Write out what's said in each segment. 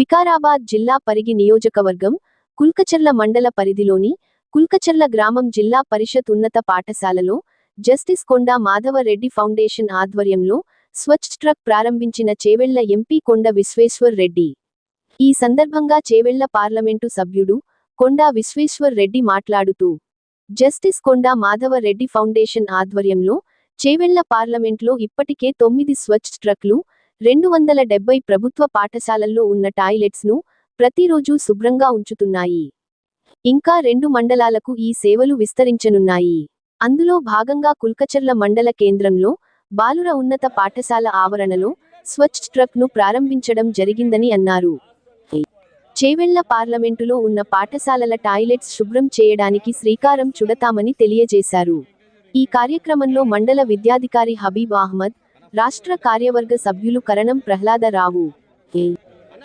వికారాబాద్ జిల్లా పరిగి నియోజకవర్గం కుల్కచర్ల మండల పరిధిలోని కుల్కచర్ల గ్రామం జిల్లా పరిషత్ ఉన్నత పాఠశాలలో జస్టిస్ కొండా మాధవరెడ్డి ఫౌండేషన్ ఆధ్వర్యంలో స్వచ్ఛ ట్రక్ ప్రారంభించిన చేవెళ్ళ ఎంపీ కొండ విశ్వేశ్వర్ రెడ్డి. ఈ సందర్భంగా చేవెళ్ళ పార్లమెంటు సభ్యుడు కొండా విశ్వేశ్వర్ రెడ్డి మాట్లాడుతూ జస్టిస్ కొండా మాధవరెడ్డి ఫౌండేషన్ ఆధ్వర్యంలో చేవెళ్ళ పార్లమెంట్లో ఇప్పటికే తొమ్మిది స్వచ్ఛ ట్రక్లు రెండు వందల డెబ్బై ప్రభుత్వ పాఠశాలల్లో ఉన్న టాయిలెట్స్ను ప్రతిరోజు శుభ్రంగా ఉంచుతున్నాయి. ఇంకా రెండు మండలాలకు ఈ సేవలు విస్తరించనున్నాయి. అందులో భాగంగా కుల్కచర్ల మండల కేంద్రంలో బాలుర ఉన్నత పాఠశాల ఆవరణలో స్వచ్ఛ ట్రక్ను ప్రారంభించడం జరిగిందని అన్నారు. చేవెళ్ళ పార్లమెంటులో ఉన్న పాఠశాలల టాయిలెట్స్ శుభ్రం చేయడానికి శ్రీకారం చుడతామని తెలియజేశారు. ఈ కార్యక్రమంలో మండల విద్యాధికారి హబీబ్ అహ్మద్ రాష్ట్ర కార్యవర్గ సభ్యులు కరణం ప్రహ్లాదరావు ఏ.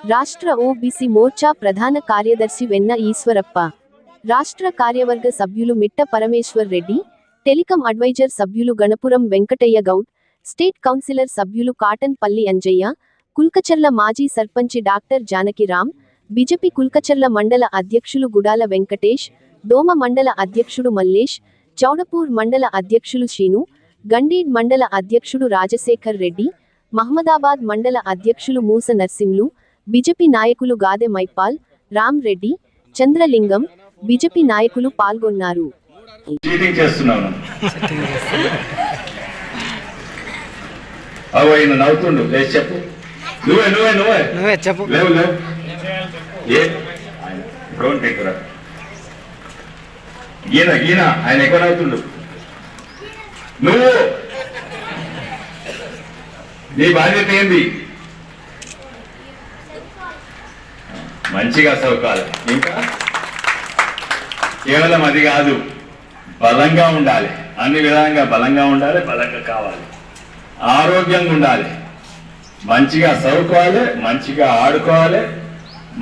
రాష్ట్ర ఓబీసీ మోర్చా ప్రధాన కార్యదర్శి వెన్న ఈశ్వరప్ప రాష్ట్ర కార్యవర్గ సభ్యులు మిట్ట పరమేశ్వర్ రెడ్డి టెలికం అడ్వైజర్ సభ్యులు గణపురం వెంకటయ్య గౌడ్ స్టేట్ కౌన్సిలర్ సభ్యులు కాటన్ పల్లి అంజయ్య కుల్కచర్ల మాజీ సర్పంచి డాక్టర్ జానకిరామ్ బీజేపీ కుల్కచర్ల మండల అధ్యక్షులు గుడాల వెంకటేష్ దోమ మండల అధ్యక్షుడు మల్లేష్ చౌడపూర్ మండల అధ్యక్షులు శ్రీను గండీడ్ మండల అధ్యక్షుడు రాజశేఖర్ రెడ్డి మహమ్మదాబాద్ మండల అధ్యక్షులు మూస నర్సింలు బీజేపీ నాయకులు గాదె మైపాల్ రామ్ రెడ్డి చంద్రలింగం బీజేపీ నాయకులు పాల్గొన్నారు. చీటింగ్ చేస్తున్నాను. అవు ఆయన నవ్వుతుండు. లేచి చెప్పు. నువ్వే నువ్వే నువ్వే. నువ్వే చెప్పు. లేవు లేవు. ఏ? డోంట్ టేక్ రా. ఈయన ఈయన ఆయన ఎక్కువ నవ్వుతుండు. నువ్వు. నీ బాధ్యత ఏంది? మంచిగా చదువుకోవాలి. ఇంకా? కేవలం అది కాదు. బలంగా ఉండాలి. అన్ని విధంగా బలంగా ఉండాలి బలంగా కావాలి. ఆరోగ్యంగా ఉండాలి. మంచిగా చదువుకోవాలి మంచిగా ఆడుకోవాలి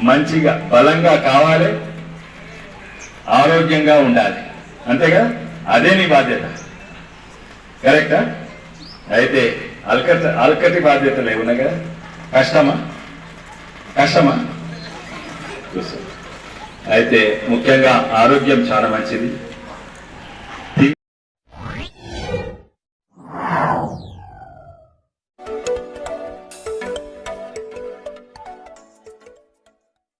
మంచిగా బలంగా కావాలి ఆరోగ్యంగా ఉండాలి. అంతేగా? అదే నీ బాధ్యత. కరెక్టా? అయితే అల్కటి అల్కటి బాధ్యతలు ఏమున్నాయి కదా కష్టమా? కష్టమా? అయితే ముఖ్యంగా ఆరోగ్యం చాలా మంచిది.